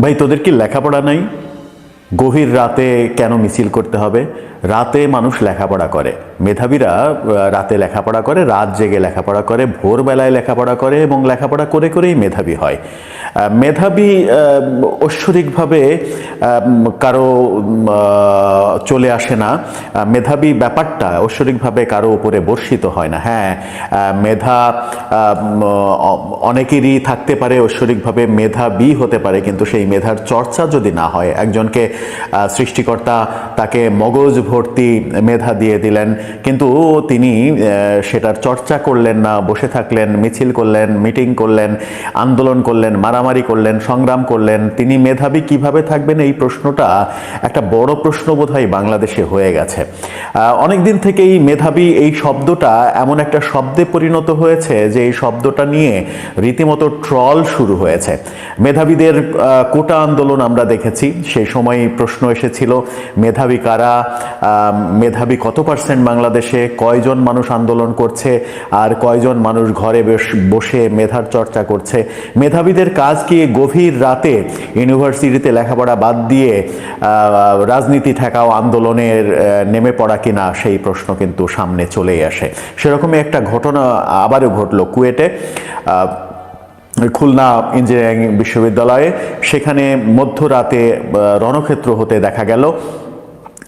ভাই তোদের কি লেখাপড়া নাই? গভীর রাতে কেন মিছিল করতে হবে? রাতে মানুষ লেখাপড়া করে। মেধাবীরা রাতে লেখাপড়া করে, রাত জেগে লেখাপড়া করে, ভোরবেলায় লেখাপড়া করে এবং লেখাপড়া করে করেই মেধাবী হয়। মেধাবী ঐশ্বরিকভাবে কারও চলে আসে না। মেধাবী ব্যাপারটা ঐশ্বরিকভাবে কারও উপরে বর্ষিত হয় না। হ্যাঁ মেধা অনেকেরই থাকতে পারে ঐশ্বরিকভাবে মেধাবী হতে পারে, কিন্তু সেই মেধার চর্চা যদি না হয়, একজনকে সৃষ্টিকর্তা তাকে মগজ ভর্তি মেধা দিয়ে দিলেন। কিন্তু তিনি সেটার চর্চা করলেন না, বসে থাকলেন, মিছিল করলেন, মিটিং করলেন, আন্দোলন করলেন, মারামারি করলেন, সংগ্রাম করলেন। তিনি মেধাবী কীভাবে থাকবেন এই প্রশ্নটা একটা বড় প্রশ্ন বোধহয় বাংলাদেশে হয়ে গেছে। অনেক দিন থেকেই মেধাবী এই শব্দটা এমন একটা শব্দে পরিণত হয়েছে যে এই শব্দটা নিয়ে রীতিমতো ট্রল শুরু হয়েছে। মেধাবীদের কোটা আন্দোলন আমরা দেখেছি। সেই সময় প্রশ্ন এসেছিল, মেধাবী কারা? মেধাবী কত পার্সেন্ট বাংলাদেশে? কয়জন মানুষ আন্দোলন করছে? আর কয়জন মানুষ ঘরে বসে মেধার চর্চা করছে? মেধাবীদের কাজ কি গভীর রাতে ইউনিভার্সিটিতে লেখাপড়া বাদ দিয়ে রাজনীতি ঠেকাও আন্দোলনের নেমে পড়া কিনা? সেই প্রশ্ন কিন্তু সামনে চলেই আসে। সেরকমই একটা ঘটনা আবারও ঘটলো কুয়েটে খুলনা ইঞ্জিনিয়ারিং বিশ্ববিদ্যালয়ে। সেখানে মধ্যরাতে রণক্ষেত্র হতে দেখা গেল।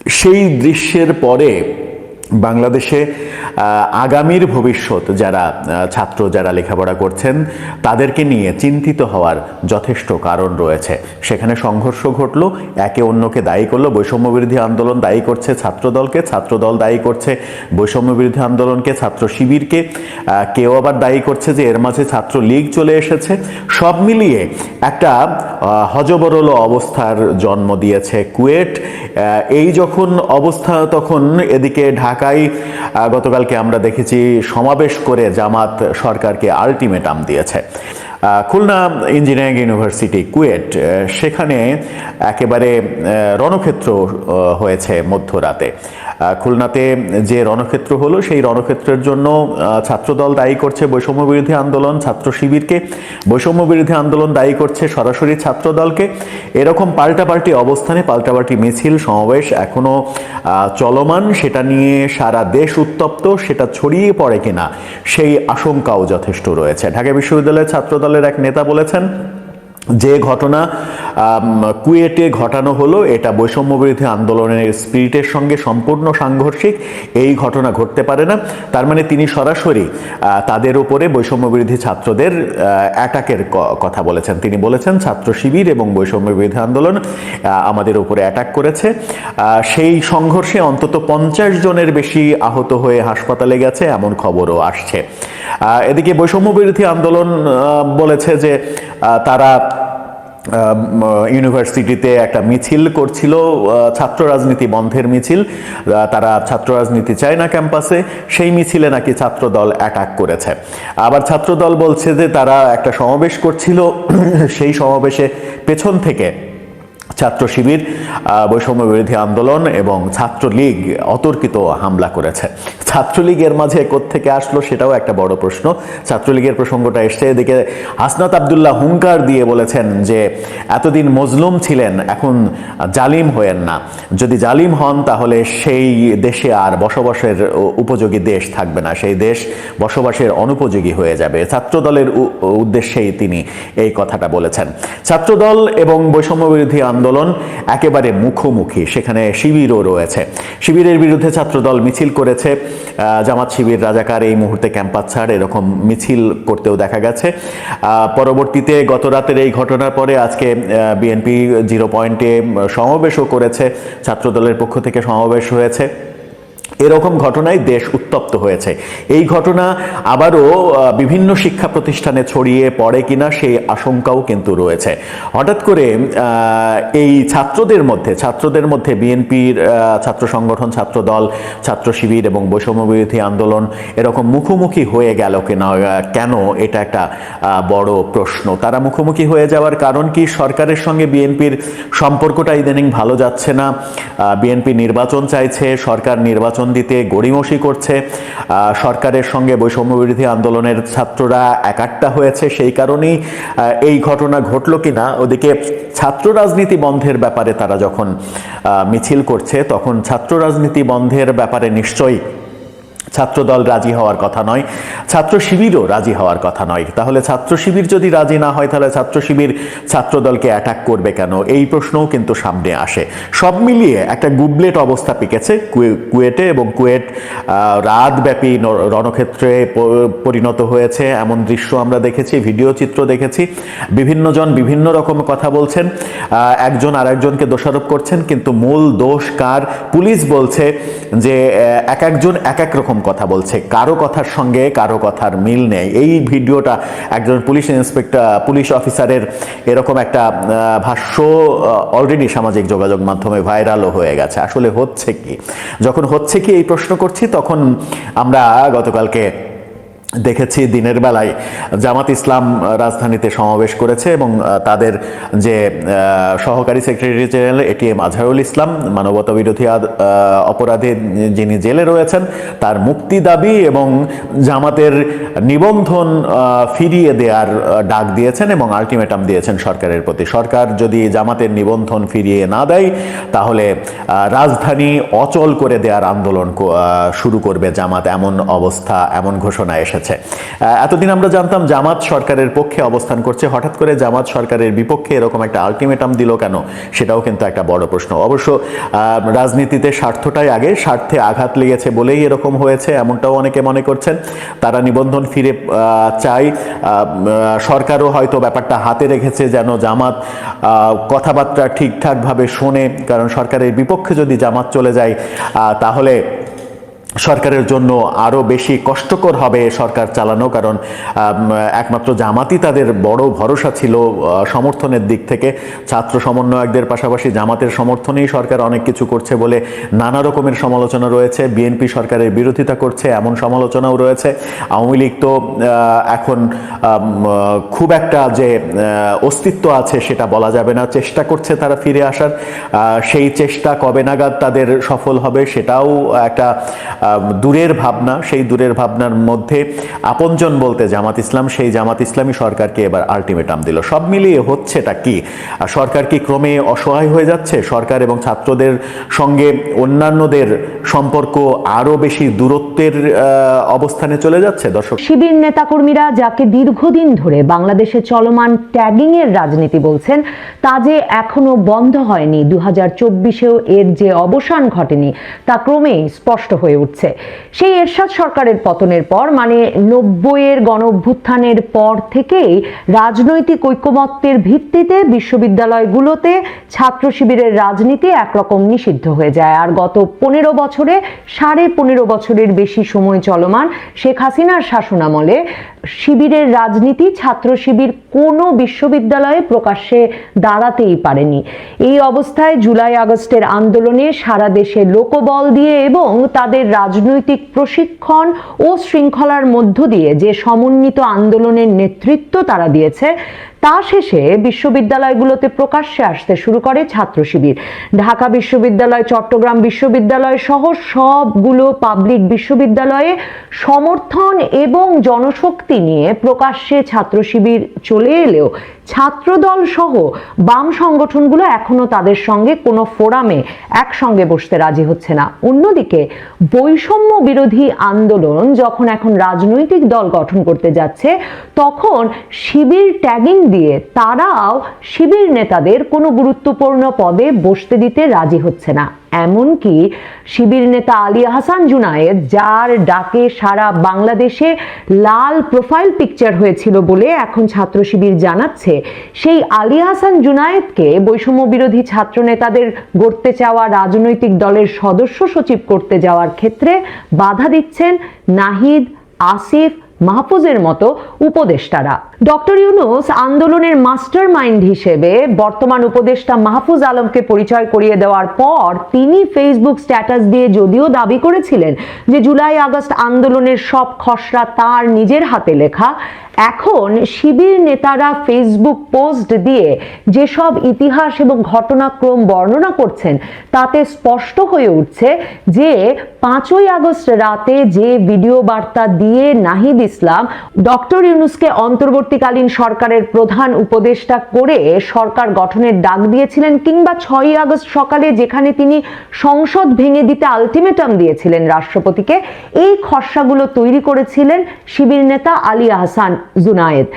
সেই দৃশ্যের পরে বাংলাদেশে আগামীর ভবিষ্যৎ যারা ছাত্র যারা লেখাপড়া করছেন, তাদেরকে নিয়ে চিন্তিত হওয়ার যথেষ্ট কারণ রয়েছে। সেখানে সংঘর্ষ ঘটল, একে অন্যকে দায়ী করল, বৈষম্য বিরোধী আন্দোলন দায়ী করছে ছাত্রদলকে ছাত্রদল দায়ী করছে বৈষম্য বিরোধী আন্দোলনকে, ছাত্র শিবিরকে কেউ আবার দায়ী করছে যে এর মাঝে ছাত্র লীগ চলে এসেছে। সব মিলিয়ে একটা হজবরল অবস্থার জন্ম দিয়েছে কুয়েট। এই যখন অবস্থা তখন এদিকে ঢাকায় গতকালকে আমরা দেখেছি সমাবেশ করে জামাত সরকারকে আলটিমেটাম দিয়েছে। খুলনা ইঞ্জিনিয়ারিং ইউনিভার্সিটি, কুয়েট সেখানে একেবারে রণক্ষেত্র হয়েছে মধ্যরাতে। খুলনাতে যে রণক্ষেত্র হলো সেই রণক্ষেত্রের জন্য ছাত্রদল দায়ী করছে বৈষম্য বিরোধী আন্দোলন ছাত্র শিবিরকে। বৈষম্য বিরোধী আন্দোলন দায়ী করছে সরাসরি ছাত্রদলকে। এরকম পাল্টাপাল্টি অবস্থানে পাল্টাপাল্টি মিছিল সমাবেশ এখনও আহ, চলমান। সেটা নিয়ে সারা দেশ উত্তপ্ত সেটা ছড়িয়ে পড়ে কিনা সেই আশঙ্কাও যথেষ্ট রয়েছে। ঢাকা বিশ্ববিদ্যালয়ের ছাত্রদলের এক নেতা বলেছেন যে ঘটনা কুয়েটে ঘটানো হলো, এটা বৈষম্য বিরোধী আন্দোলনের স্পিরিটের সঙ্গে সম্পূর্ণ সাংঘর্ষিক, এই ঘটনা ঘটতে পারে না। তার মানে তিনি সরাসরি তাদের উপরে বৈষম্য বিরোধী ছাত্রদের অ্যাটাকের কথা বলেছেন। তিনি বলেছেন, ছাত্র শিবির এবং বৈষম্য বিরোধী আন্দোলন আমাদের উপরে অ্যাটাক করেছে। সেই সংঘর্ষে অন্তত পঞ্চাশ জনের বেশি আহত হয়ে হাসপাতালে গেছে, এমন খবরও আসছে। এদিকে বৈষম্য বিরোধী আন্দোলন বলেছে যে তারা ইউনিভার্সিটিতে একটা মিছিল করছিল ছাত্র রাজনীতি বন্ধের মিছিল। তারা ছাত্র রাজনীতি চায় না ক্যাম্পাসে, সেই মিছিলে নাকি ছাত্রদল অ্যাটাক করেছে। আবার ছাত্রদল বলছে যে তারা একটা সমাবেশ করছিল, সেই সমাবেশে পেছন থেকে ছাত্র শিবির বৈষম্য বিরোধী আন্দোলন এবং ছাত্রলীগ অতর্কিত হামলা করেছে। ছাত্রলীগের মাঝে থেকে আসলো সেটাও একটা বড় প্রশ্ন। ছাত্রলীগের প্রসঙ্গটা এসছে, এদিকে হাসনাত আবদুল্লাহ হুঙ্কার দিয়ে বলেছেন যে, এতদিন মজলুম ছিলেন, এখন জালিম হয়েন না। যদি জালিম হন, তাহলে সেই দেশে আর বসবাসের উপযোগী দেশ থাকবে না। সেই দেশ বসবাসের অনুপযোগী হয়ে যাবে। ছাত্রদলের উদ্দেশ্যেই তিনি এই কথাটা বলেছেন। ছাত্রদল এবং বৈষম্য বিরোধী আন্দোলন একেবারে মুখোমুখি। সেখানে শিবিরও রয়েছে। শিবিরের বিরুদ্ধে ছাত্রদল মিছিল করেছে। জামাত শিবির রাজাকার এই মুহূর্তে ক্যাম্পাস ছাড়, এরকম মিছিল করতেও দেখা গেছে। পরবর্তীতে গত রাতের এই ঘটনার পরে আজকে বিএনপি জিরো পয়েন্টে সমাবেশও করেছে। ছাত্রদলের পক্ষ থেকে সমাবেশ হয়েছে। এরকম ঘটনায় দেশ উত্তপ্ত হয়েছে। এই ঘটনা আবারও বিভিন্ন শিক্ষা প্রতিষ্ঠানে ছড়িয়ে পড়ে কিনা সেই আশঙ্কাও কিন্তু রয়েছে। হঠাৎ করে এই ছাত্রদের মধ্যে ছাত্রদের মধ্যে বিএনপির ছাত্র সংগঠন, ছাত্র দল, ছাত্র শিবির এবং বৈষম্য বিরোধী আন্দোলন এরকম মুখোমুখি হয়ে গেল কিনা কেন এটা একটা বড় প্রশ্ন। তারা মুখোমুখি হয়ে যাওয়ার কারণ কি? সরকারের সঙ্গে বিএনপির সম্পর্কটা ইদানিং ভালো যাচ্ছে না। বিএনপি নির্বাচন চাইছে, সরকার নির্বাচন নির্বাচন দিতে গড়িমসি করছে। সরকারের সঙ্গে বৈষম্য বিরোধী আন্দোলনের ছাত্ররা একাট্টা হয়েছে সেই কারণেই এই ঘটনা ঘটলো কিনা, ওদিকে ছাত্র রাজনীতি বন্ধের ব্যাপারে তারা যখন মিছিল করছে, তখন ছাত্র রাজনীতি বন্ধের ব্যাপারে নিশ্চয়ই ছাত্রদল রাজি হওয়ার কথা নয়, ছাত্র শিবিরও রাজি হওয়ার কথা নয়। তাহলে ছাত্র শিবির যদি রাজি না হয়, তাহলে ছাত্র শিবির ছাত্রদলকে অ্যাটাক করবে কেন? এই প্রশ্নও কিন্তু সামনে আসে। সব মিলিয়ে একটা গুবলেট অবস্থা পিকেছে কুয়ে- কুয়েটে এবং কুয়েট রাতব্যাপী রণক্ষেত্রে পরিণত হয়েছে। এমন দৃশ্য আমরা দেখেছি, ভিডিও চিত্র দেখেছি। বিভিন্ন জন বিভিন্ন রকম কথা বলছেন। একজন আরেকজনকে দোষারোপ করছেন, কিন্তু মূল দোষ কার? পুলিশ বলছে যে এক একজন এক এক রকম কথা বলছে। কারও কথার সঙ্গে কারও কথার মিল নেই। এই ভিডিওটা একজন পুলিশ ইন্সপেক্টর, পুলিশ অফিসারের এরকম একটা ভাষ্য অলরেডি সামাজিক যোগাযোগ মাধ্যমে ভাইরালও হয়ে গেছে। আসলে হচ্ছে কি? যখন হচ্ছে কি এই প্রশ্ন করছি, তখন আমরা গতকালকে দেখেছি দিনের বেলায় জামাত ইসলাম রাজধানীতে সমাবেশ করেছে এবং তাদের যে সহকারী secretary general ATM Azharul Islam মানবতা বিরোধী অপরাধে যিনি জেলে রয়েছেন, তার মুক্তি দাবি এবং জামাতের নিবন্ধন ফিরিয়ে দেওয়ার ডাক দিয়েছেন এবং আলটিমেটাম দিয়েছেন সরকারের প্রতি। সরকার যদি জামাতের নিবন্ধন ফিরিয়ে না দেয়, তাহলে রাজধানী অচল করে দেওয়ার আন্দোলন শুরু করবে জামাত। এমন অবস্থা, এমন ঘোষণা এসেছে। আহ, এতদিন আমরা জানতাম জামাত সরকারের পক্ষে অবস্থান করছে। হঠাৎ করে জামাত সরকারের বিপক্ষে এরকম একটা আলটিমেটাম দিল কেন? সেটাও কিন্তু একটা বড় প্রশ্ন। অবশ্য রাজনীতিতে স্বার্থটাই আগে স্বার্থে আঘাত লেগেছে বলেই এরকম হয়েছে এমনটাও অনেকে মনে করছেন। তারা নিবন্ধন ফিরে চায় সরকারও হয়তো ব্যাপারটা হাতে রেখেছে যেন জামাত কথাবার্তা ঠিকঠাকভাবে শোনে। কারণ সরকারের বিপক্ষে যদি জামাত চলে যায় তাহলে সরকারের জন্য আরও বেশি কষ্টকর হবে সরকার চালানো, কারণ একমাত্র জামাতই তাদের বড় ভরসা ছিল সমর্থনের দিক থেকে। ছাত্র সমন্বয়কদের পাশাপাশি জামাতের সমর্থনেই সরকার অনেক কিছু করছে বলে নানা রকমের সমালোচনা রয়েছে। বিএনপি সরকারের বিরোধিতা করছে, এমন সমালোচনাও রয়েছে। আওয়ামী লীগ তো এখন খুব একটা যে অস্তিত্ব আছে সেটা বলা যাবে না। চেষ্টা করছে তারা ফিরে আসার। সেই চেষ্টা কবে নাগাদ তাদের সফল হবে সেটাও একটা দূরের ভাবনা, সেই দূরের ভাবনার মধ্যে আপনজন বলতে জামাত ইসলাম, সেই জামাত ইসলামী সরকারকে এবার আলটিমেটাম দিল। সব মিলিয়ে হচ্ছেটা কি? সরকার কি ক্রমে অসহায় হয়ে যাচ্ছে? সরকার এবং ছাত্রদের সঙ্গে অন্যান্যদের সম্পর্ক আরও বেশি দূরত্বের অবস্থানে চলে যাচ্ছে? দর্শক শিবির নেতাকর্মীরা যাকে দীর্ঘদিন ধরে বাংলাদেশে চলমান ট্যাগিং এর রাজনীতি বলছেন, তা যে এখনও বন্ধ হয়নি। দু হাজার চব্বিশেও এর যে অবসান ঘটেনি, তা ক্রমেই স্পষ্ট হয়ে উঠছে। সেই এরশাদ সরকারের পতনের পর মানে নব্বইয়ের গণ অভ্যুত্থানের পর থেকেই রাজনৈতিক ঐক্যমত্যের ভিত্তিতে বিশ্ববিদ্যালয়গুলোতে ছাত্র শিবিরের রাজনীতি একরকম নিষিদ্ধ হয়ে যায়। আর গত পনেরো বছরে, সাড়ে পনেরো বছরের বেশি সময় চলমান শেখ হাসিনার শাসনামলে শিবিরের রাজনীতি, ছাত্র শিবির কোনো বিশ্ববিদ্যালয়ে প্রকাশ্যে দাঁড়াতেই পারেনি। এই অবস্থায় জুলাই আগস্টের আন্দোলনে সারা দেশে লোকবল দিয়ে এবং তাদের রাজনৈতিক প্রশিক্ষণ ও শৃঙ্খলার মধ্য দিয়ে যে সমন্বিত আন্দোলনের নেতৃত্ব তারা দিয়েছে, তা শেষে বিশ্ববিদ্যালয়গুলোতে প্রকাশ্যে আসতে শুরু করে ছাত্র শিবির। ঢাকা বিশ্ববিদ্যালয়, চট্টগ্রাম বিশ্ববিদ্যালয় সহ সবগুলো পাবলিক বিশ্ববিদ্যালয়ে সমর্থন এবং জনশক্তি নিয়ে প্রকাশ্যে ছাত্র শিবির চলে এলেও ছাত্রদল সহ বাম সংগঠনগুলো এখনও তাদের সঙ্গে কোনো ফোরামে একসঙ্গে বসতে রাজি হচ্ছে না। অন্যদিকে বৈষম্য বিরোধী আন্দোলন যখন এখন রাজনৈতিক দল গঠন করতে যাচ্ছে, তখন শিবির ট্যাগিং দিয়ে তারাও শিবির নেতাদের কোনো গুরুত্বপূর্ণ পদে বসতে দিতে রাজি হচ্ছে না। এমনকি শিবির নেতা আলী হাসান জুনায়েদ, যার ডাকে সারা বাংলাদেশে লাল প্রোফাইল পিকচার হয়েছিল বলে এখন ছাত্র শিবির জানাচ্ছে সেই আলী হাসান জুনায়েদকে বৈষম্য বিরোধী ছাত্র নেতাদের গড়তে চাওয়া রাজনৈতিক দলের সদস্য সচিব করতে যাওয়ার ক্ষেত্রে বাধা দিচ্ছেন নাহিদ, আসিফ মাহফুজের মতো উপদেষ্টারা। ডক্টর ইউনুস আন্দোলনের মাস্টার মাইন্ড হিসেবে বর্তমান উপদেষ্টা মাহফুজ আলমকে পরিচয় করিয়ে দেওয়ার পর তিনি ফেসবুক স্ট্যাটাস দিয়ে যদিও দাবি করেছিলেন যে জুলাই আগস্ট আন্দোলনের সব খসড়া তার নিজের হাতে লেখা, এখন শিবির নেতারা ফেসবুক পোস্ট দিয়ে যেসব ইতিহাস এবং ঘটনাক্রম বর্ণনা করছেন, তাতে স্পষ্ট হয়ে উঠছে যে পাঁচই আগস্ট রাতে যে ভিডিও বার্তা দিয়ে নাহিদ ইসলাম ডক্টর ইউনুসকে অন্তর্বর্তীকালীন সরকারের প্রধান উপদেষ্টা করে সরকার গঠনের ডাক দিয়েছিলেন কিংবা ছয়ই আগস্ট সকালে যেখানে তিনি সংসদ ভেঙে দিতে আলটিমেটাম দিয়েছিলেন রাষ্ট্রপতিকে, এই খসড়াগুলো তৈরি করেছিলেন শিবির নেতা আলী আহসান জুনায়েদ।